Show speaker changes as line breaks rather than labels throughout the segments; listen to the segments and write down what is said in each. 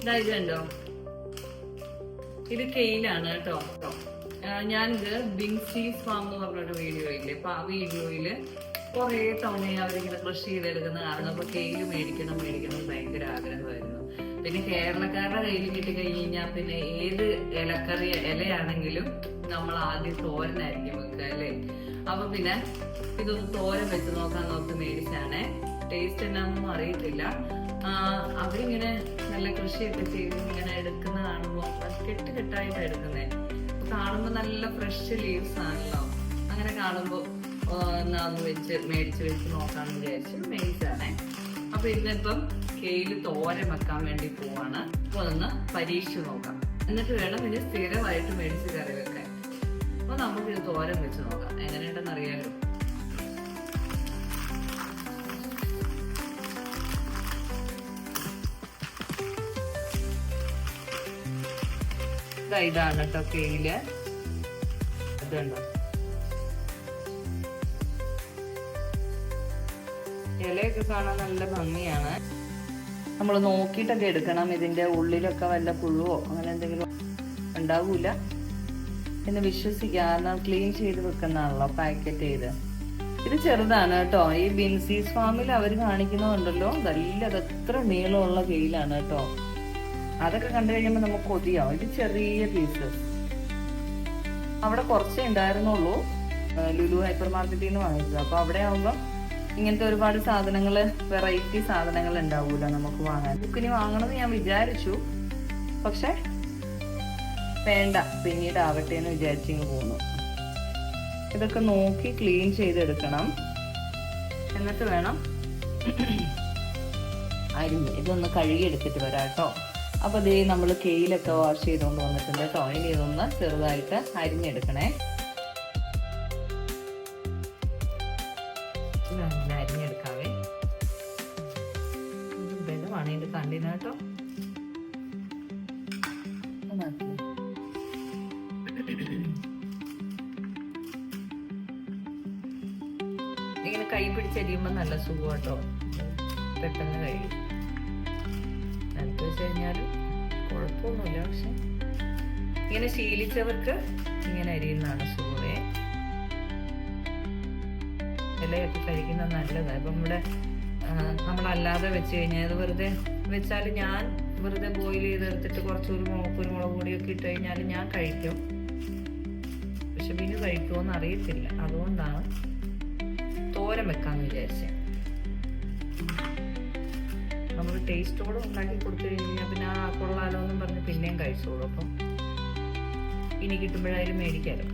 ഇതാ ഇത് കെയിലാണ് കേട്ടോ. ഞാനിത് ബിങ്സി ഫാം എന്ന് പറഞ്ഞൊരു വീഡിയോ ഇല്ലേ? അപ്പൊ ആ വീഡിയോയിൽ കുറെ തവണ അവരിങ്ങനെ കൃഷി ചെയ്തെടുക്കുന്ന കാരണം അപ്പൊ കെയിൽ മേടിക്കണം മേടിക്കണം ഭയങ്കര ആഗ്രഹമായിരുന്നു. പിന്നെ കേരളക്കാരുടെ കയ്യിൽ കിട്ടി കഴിഞ്ഞാൽ പിന്നെ ഏത് ഇലക്കറി ഇലയാണെങ്കിലും നമ്മൾ ആദ്യം തോരനായിരിക്കും വെക്കുക അല്ലേ? അപ്പൊ പിന്നെ ഇതൊന്ന് തോരൻ വെച്ച് നോക്കാൻ നോക്കി മേടിച്ചാണേ. ടേസ്റ്റ് എന്നാന്നൊന്നും അറിയത്തില്ല. അവരിങ്ങനെ നല്ല കൃഷിയൊക്കെ ചെയ്ത് ഇങ്ങനെ എടുക്കുന്ന കാണുമ്പോൾ കെട്ട് കെട്ടായിട്ടാണ് എടുക്കുന്നേ. അപ്പൊ കാണുമ്പോ നല്ല ഫ്രഷ് ലീവ്സ് ആണല്ലോ. അങ്ങനെ കാണുമ്പോൾ എന്നാ ഒന്ന് വെച്ച് മേടിച്ച് വെച്ച് നോക്കാന്ന് വിചാരിച്ചു മേടിച്ചാണേ അപ്പൊ ഇന്നിപ്പം കെയിൽ തോരൻ വെക്കാൻ വേണ്ടി പോവാണ്. അപ്പൊ അതൊന്ന് പരീക്ഷിച്ച് നോക്കാം. എന്നിട്ട് വേണം ഇനി സ്ഥിരമായിട്ട് മേടിച്ച് കറി വെക്കാൻ. അപ്പൊ നമുക്ക് ഇത് തോരൻ വെച്ച് നോക്കാം. എങ്ങനെയുണ്ടെന്ന് അറിയാലോ ദാ ഇതാണ് കേട്ടോ കെയിൽ ഇലയൊക്കെ കാണാൻ നല്ല ഭംഗിയാണ്. നമ്മൾ നോക്കിയിട്ടൊക്കെ എടുക്കണം. ഇതിന്റെ ഉള്ളിലൊക്കെ വല്ല പുഴുവോ അങ്ങനെ എന്തെങ്കിലും ഉണ്ടാവൂല എന്ന് വിശ്വസിക്കാം. കാരണം ക്ലീൻ ചെയ്ത് വെക്കുന്നതാണല്ലോ പാക്കറ്റ് ചെയ്ത്. ഇത് ചെറുതാണ് കേട്ടോ. ഈ ബിൻസീസ് ഫാമിൽ അവർ കാണിക്കുന്നുണ്ടല്ലോ നല്ല എത്ര നീളമുള്ള കെയിലാണ് കേട്ടോ. അതൊക്കെ കണ്ടു കഴിയുമ്പോൾ നമുക്ക് കൊതിയാവും. ഇത് ചെറിയ പീസ് അവിടെ കുറച്ചേ ഉണ്ടായിരുന്നുള്ളൂ. ലുലു ഹൈപ്പർ മാർക്കറ്റിൽ നിന്ന് വാങ്ങിച്ചത്. അപ്പോൾ അവിടെ ആകുമ്പോൾ ഇങ്ങനത്തെ ഒരുപാട് സാധനങ്ങൾ വെറൈറ്റി സാധനങ്ങൾ ഉണ്ടാവൂല നമുക്ക് വാങ്ങാൻ. ബുക്കിന് വാങ്ങണമെന്ന് ഞാൻ വിചാരിച്ചു. പക്ഷെ വേണ്ട. പിന്നീട് ആവട്ടെ എന്ന് വിചാരിച്ചിങ്ങ് പോന്നു. ഇതൊക്കെ നോക്കി ക്ലീൻ ചെയ്തെടുക്കണം. എന്നിട്ട് വേണം അരിഞ്ഞ്. ഇതൊന്ന് കഴുകി എടുത്തിട്ട് വരാം കേട്ടോ അപ്പൊ ദേ നമ്മൾ കെയിലൊക്കെ വാഷ് ചെയ്തുകൊണ്ട് വന്നിട്ടുണ്ട് കേട്ടോ ഇനി ഇതൊന്ന് ചെറുതായിട്ട് അരിഞ്ഞെടുക്കണേ. ഇതങ്ങനെ അരിഞ്ഞെടുക്കാവേ. ഇങ്ങനെ കൈ പിടിച്ചരിയുമ്പോ നല്ല സുഖം കേട്ടോ പെട്ടെന്ന് കഴിയും. നിലത്ത് വെച്ച് കഴിഞ്ഞാലും കുഴപ്പമൊന്നുമില്ല പക്ഷെ ഇങ്ങനെ ശീലിച്ചവർക്ക് ഇങ്ങനെ അരിയുന്നതാണ് സുഖമേ. ഇലയൊക്കെ കഴിക്കുന്നത് നല്ലതാണ് ഇപ്പം നമ്മുടെ നമ്മളല്ലാതെ വെച്ച് കഴിഞ്ഞാൽ അത് വെറുതെ വെച്ചാൽ ഞാൻ വെറുതെ ബോയിൽ ചെയ്തെടുത്തിട്ട് കുറച്ച് കുരുമുളക് കുരുമുളക് പൊടിയൊക്കെ ഇട്ട് കഴിഞ്ഞാൽ ഞാൻ കഴിക്കും. പക്ഷെ പിന്നെ കഴിക്കുമോന്ന് അറിയത്തില്ല. അതുകൊണ്ടാണ് തോരൻ വെക്കാന്ന് വിചാരിച്ചത് നമ്മൾ ടേസ്റ്റോടെ ഉണ്ടാക്കി കൊടുത്തു കഴിഞ്ഞാൽ പിന്നെ ആ പിന്നെയും കഴിച്ചോളൂ. അപ്പം ഇനി കിട്ടുമ്പോഴായാലും മേടിക്കാലോ.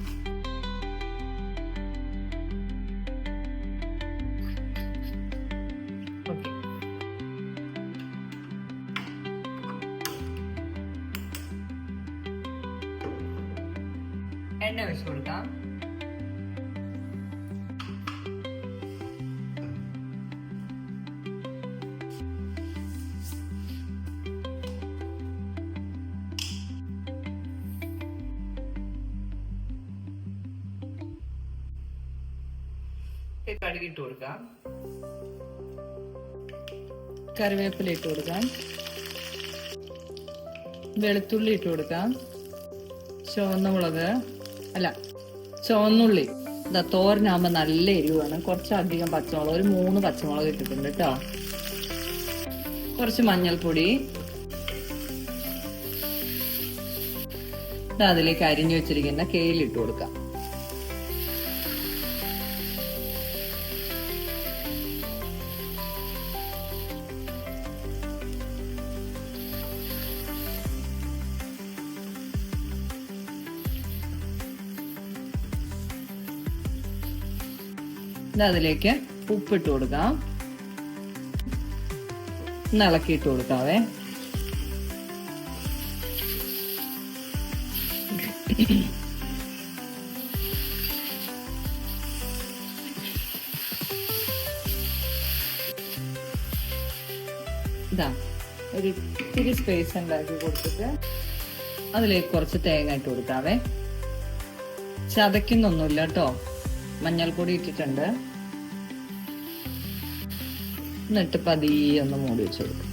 എണ്ണ വെച്ച് കൊടുക്കാം. കടുകിട്ട് കൊടുക്കാം. കറിവേപ്പില ഇട്ട് കൊടുക്കാം. വെളുത്തുള്ളി ഇട്ട് കൊടുക്കാം. ചുവന്ന മുളക് അല്ല ചുവന്നുള്ളി. ഇതാ തോരനാകുമ്പോ നല്ല എരിവാണ്. കുറച്ചധികം പച്ചമുളക് ഒരു മൂന്ന് പച്ചമുളക് ഇട്ടിട്ടുണ്ട് കേട്ടോ കുറച്ച് മഞ്ഞൾപ്പൊടി. അതിലേക്ക് അരിഞ്ഞു വെച്ചിരിക്കുന്ന കേലിട്ട് കൊടുക്കാം. അതിലേക്ക് ഉപ്പിട്ട് കൊടുക്കാം. ഇളക്കിയിട്ട് കൊടുക്കാവേ. ഇതാ ഒരു ഇത്തിരി സ്പേസ് ഉണ്ടാക്കി കൊടുത്തിട്ട് അതിലേക്ക് കുറച്ച് തേങ്ങ ഇട്ട് കൊടുക്കാവേ. ചതയ്ക്കുന്നൊന്നുമില്ല കേട്ടോ. മഞ്ഞൾപ്പൊടി ഇട്ടിട്ടുണ്ട്. എന്നിട്ട് പതിയെ ഒന്ന് മൂടി വെച്ച് കൊടുക്കും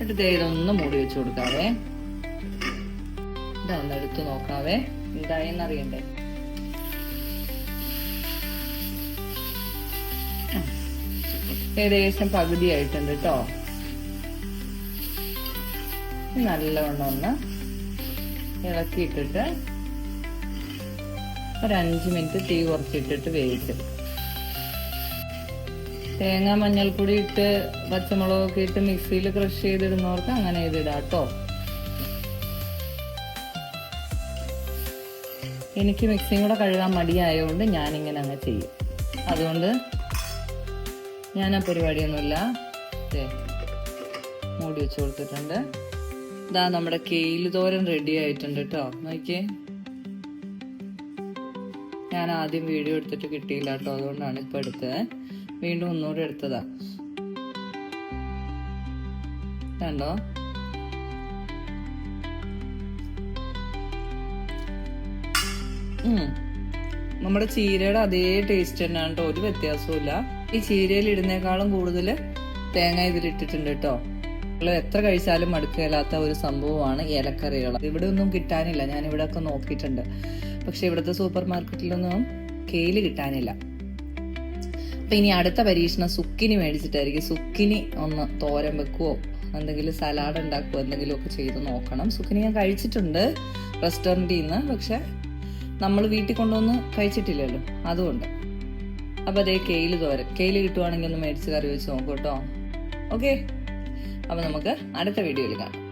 എന്നിട്ട് ഇതൊന്ന് മൂടി വെച്ച് കൊടുക്കാവേ. ഇതാ ഒന്ന് എടുത്തു നോക്കാവേ. എന്തായെന്ന് അറിയണ്ടേ ഏകദേശം പകുതിയായിട്ടുണ്ട് കേട്ടോ നല്ലവണ്ണം ഒന്ന് ഇളക്കിയിട്ടിട്ട് ഒരു അഞ്ച് മിനിറ്റ് തീ കുറച്ചിട്ടിട്ട് വേവിക്കും തേങ്ങ മഞ്ഞൾപ്പൊടി ഇട്ട് പച്ചമുളകൊക്കെ ഇട്ട് മിക്സിയിൽ ക്രഷ് ചെയ്തിടുന്നവർക്ക് അങ്ങനെ ചെയ്തിടാം കേട്ടോ. എനിക്ക് മിക്സിയും കൂടെ കഴുകാൻ മടിയായതുകൊണ്ട് ഞാനിങ്ങനെ അങ്ങ് ചെയ്യും. അതുകൊണ്ട് ഞാൻ ആ പരിപാടിയൊന്നുമില്ല. മൂടി വെച്ച് കൊടുത്തിട്ടുണ്ട്. ഇതാ നമ്മുടെ കെയിൽ തോരൻ റെഡി ആയിട്ടുണ്ട് കേട്ടോ. നോക്കിയേ. ഞാൻ ആദ്യം വീഡിയോ എടുത്തിട്ട് കിട്ടിയില്ല കേട്ടോ അതുകൊണ്ടാണ് ഇപ്പൊ എടുത്തത്. വീണ്ടും ഒന്നുകൂടെ എടുത്തതാ. കണ്ടോ? നമ്മുടെ ചീരയുടെ അതേ ടേസ്റ്റ് തന്നെയാണ് കേട്ടോ ഒരു വ്യത്യാസവും ഈ ചീരയിൽ ഇടുന്നേക്കാളും കൂടുതൽ തേങ്ങ ഇതിലിട്ടിട്ടുണ്ട് കേട്ടോ എത്ര കഴിച്ചാലും മടുക്കില്ലാത്ത ഒരു സംഭവമാണ് ഏലക്കറികൾ. ഇവിടെ ഒന്നും കിട്ടാനില്ല. ഞാൻ ഇവിടെ ഒക്കെ നോക്കിയിട്ടുണ്ട്. പക്ഷെ ഇവിടുത്തെ സൂപ്പർ മാർക്കറ്റിലൊന്നും കേൽ കിട്ടാനില്ല. അപ്പൊ ഇനി അടുത്ത പരീക്ഷണം സുക്കിനി മേടിച്ചിട്ടായിരിക്കും. സുക്കിനി ഒന്ന് തോരൻ വെക്കുവോ എന്തെങ്കിലും സലാഡ് ഉണ്ടാക്കുവോ എന്തെങ്കിലും ഒക്കെ ചെയ്ത് നോക്കണം. സുക്കിനി ഞാൻ കഴിച്ചിട്ടുണ്ട് റെസ്റ്റോറന്റിൽ നിന്ന് പക്ഷെ നമ്മൾ വീട്ടിൽ കൊണ്ടുവന്ന് കഴിച്ചിട്ടില്ലല്ലോ. അതുകൊണ്ട്. അപ്പൊ അതേ കെയിൽ തോരൻ. കെയിൽ കിട്ടുവാണെങ്കിൽ ഒന്ന് മേടിച്ച് കറി വെച്ച് നോക്കൂട്ടോ ഓക്കെ? അപ്പൊ നമുക്ക് അടുത്ത വീഡിയോയിൽ കാണാം.